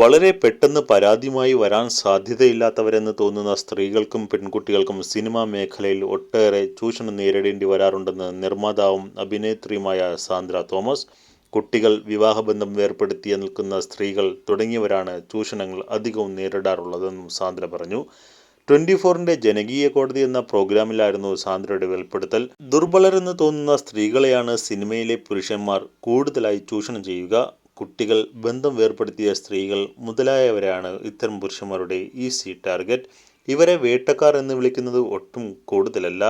വളരെ പെട്ടെന്ന് പരാതിയുമായി വരാൻ സാധ്യതയില്ലാത്തവരെന്ന് തോന്നുന്ന സ്ത്രീകൾക്കും പെൺകുട്ടികൾക്കും സിനിമാ മേഖലയിൽ ഒട്ടേറെ ചൂഷണം നേരിടേണ്ടി വരാറുണ്ടെന്ന് നിർമ്മാതാവും അഭിനേത്രിയുമായ സാന്ദ്ര തോമസ് കുട്ടികൾ വിവാഹബന്ധം വേർപ്പെടുത്തി നിൽക്കുന്ന സ്ത്രീകൾ തുടങ്ങിയവരാണ് ചൂഷണങ്ങൾ അധികവും നേരിടാറുള്ളതെന്നും സാന്ദ്ര പറഞ്ഞു. ട്വന്റി ഫോറിന്റെ ജനകീയ കോടതി എന്ന പ്രോഗ്രാമിലായിരുന്നു സാന്ദ്രയുടെ വെളിപ്പെടുത്തൽ. ദുർബലരെന്ന് തോന്നുന്ന സ്ത്രീകളെയാണ് സിനിമയിലെ പുരുഷന്മാർ കൂടുതലായി ചൂഷണം ചെയ്യുക കുട്ടികൾ ബന്ധം വേർപ്പെടുത്തിയ സ്ത്രീകൾ മുതലായവരാണ് ഇത്തരം പുരുഷന്മാരുടെ ഈസി ടാർഗറ്റ്. ഇവരെ വേട്ടക്കാർ എന്ന് വിളിക്കുന്നത് ഒട്ടും കൂടുതലല്ല.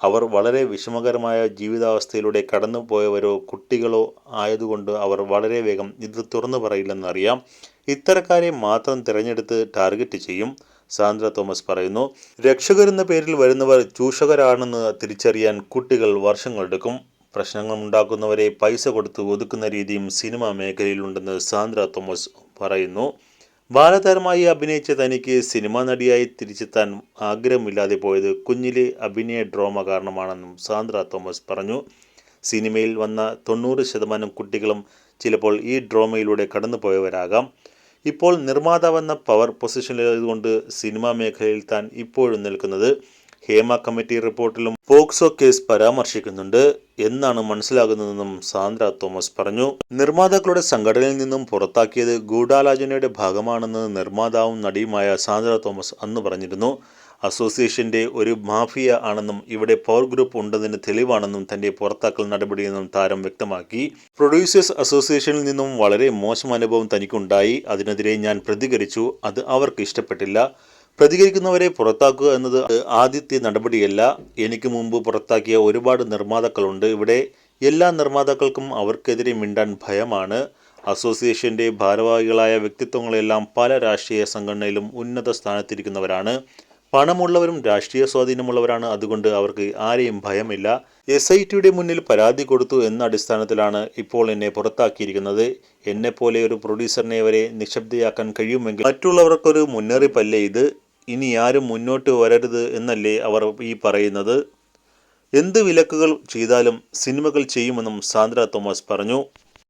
അവർ വളരെ വിഷമകരമായ ജീവിതാവസ്ഥയിലൂടെ കടന്നു പോയവരോ കുട്ടികളോ ആയതുകൊണ്ട് അവർ വളരെ വേഗം ഇത് തുറന്നു പറയില്ലെന്നറിയാം ഇത്തരക്കാരെ മാത്രം തിരഞ്ഞെടുത്ത് ടാർഗറ്റ് ചെയ്യും. സാന്ദ്ര തോമസ് പറയുന്നു രക്ഷകരെന്ന പേരിൽ വരുന്നവർ ചൂഷകരാണെന്ന് തിരിച്ചറിയാൻ കുട്ടികൾ വർഷങ്ങളെടുക്കും. പ്രശ്നങ്ങൾ ഉണ്ടാക്കുന്നവരെ പൈസ കൊടുത്ത് ഒതുക്കുന്ന രീതിയും സിനിമാ മേഖലയിലുണ്ടെന്ന് സാന്ദ്ര തോമസ് പറയുന്നു. ബാലതാരമായി അഭിനയിച്ച തനിക്ക് സിനിമാ നടിയായി തിരിച്ചെത്താൻ ആഗ്രഹമില്ലാതെ പോയത് കുഞ്ഞിലെ അഭിനയ ഡ്രോമ കാരണമാണെന്നും സാന്ദ്ര തോമസ് പറഞ്ഞു. സിനിമയിൽ വന്ന തൊണ്ണൂറ് ശതമാനം കുട്ടികളും ചിലപ്പോൾ ഈ ഡ്രോമയിലൂടെ കടന്നുപോയവരാകാം. ഇപ്പോൾ നിർമ്മാതാവെന്ന പവർ പൊസിഷനിലായതുകൊണ്ട് സിനിമാ മേഖലയിൽ താൻ ഇപ്പോഴും നിൽക്കുന്നത്. ഹേമ കമ്മിറ്റി റിപ്പോർട്ടിലും പോക്സോ കേസ് പരാമർശിക്കുന്നുണ്ട് എന്നാണ് മനസ്സിലാകുന്നതെന്നും സാന്ദ്ര തോമസ് പറഞ്ഞു. നിർമ്മാതാക്കളുടെ സംഘടനയിൽ നിന്നും പുറത്താക്കിയത് ഗൂഢാലോചനയുടെ ഭാഗമാണെന്ന് നിർമ്മാതാവും നടിയുമായ സാന്ദ്ര തോമസ് അന്ന് പറഞ്ഞിരുന്നു. അസോസിയേഷന്റെ ഒരു മാഫിയ ആണെന്നും ഇവിടെ പവർ ഗ്രൂപ്പ് ഉണ്ടെന്നതിന് തെളിവാണെന്നും തന്റെ പുറത്താക്കൽ നടപടിയെന്നും താരം വ്യക്തമാക്കി. പ്രൊഡ്യൂസേഴ്സ് അസോസിയേഷനിൽ നിന്നും വളരെ മോശം അനുഭവം തനിക്കുണ്ടായി. അതിനെതിരെ ഞാൻ പ്രതികരിച്ചു. അത് അവർക്ക് ഇഷ്ടപ്പെട്ടില്ല. പ്രതികരിക്കുന്നവരെ പുറത്താക്കുക എന്നത് ആദ്യത്തെ നടപടിയല്ല. എനിക്ക് മുമ്പ് പുറത്താക്കിയ ഒരുപാട് നിർമ്മാതാക്കളുണ്ട്. ഇവിടെ എല്ലാ നിർമ്മാതാക്കൾക്കും അവർക്കെതിരെ മിണ്ടാൻ ഭയമാണ്. അസോസിയേഷന്റെ ഭാരവാഹികളായ വ്യക്തിത്വങ്ങളെല്ലാം പല രാഷ്ട്രീയ സംഘടനയിലും ഉന്നത സ്ഥാനത്തിരിക്കുന്നവരാണ്. പണമുള്ളവരും രാഷ്ട്രീയ സ്വാധീനമുള്ളവരാണ്. അതുകൊണ്ട് അവർക്ക് ആരെയും ഭയമില്ല. എസ് ഐ ടിയുടെ മുന്നിൽ പരാതി കൊടുത്തു എന്ന അടിസ്ഥാനത്തിലാണ് ഇപ്പോൾ എന്നെ പുറത്താക്കിയിരിക്കുന്നത്. എന്നെപ്പോലെ ഒരു പ്രൊഡ്യൂസറിനെ വരെ നിശബ്ദയാക്കാൻ കഴിയുമെങ്കിൽ മറ്റുള്ളവർക്കൊരു മുന്നറിയിപ്പല്ലേ ഇത്? ഇനി ആരും മുന്നോട്ട് വരരുത് എന്നല്ലേ അവർ ഈ പറയുന്നത്. എന്ത് വിലക്കുകൾ ചെയ്താലും സിനിമകൾ ചെയ്യുമെന്നും സാന്ദ്ര തോമസ് പറഞ്ഞു.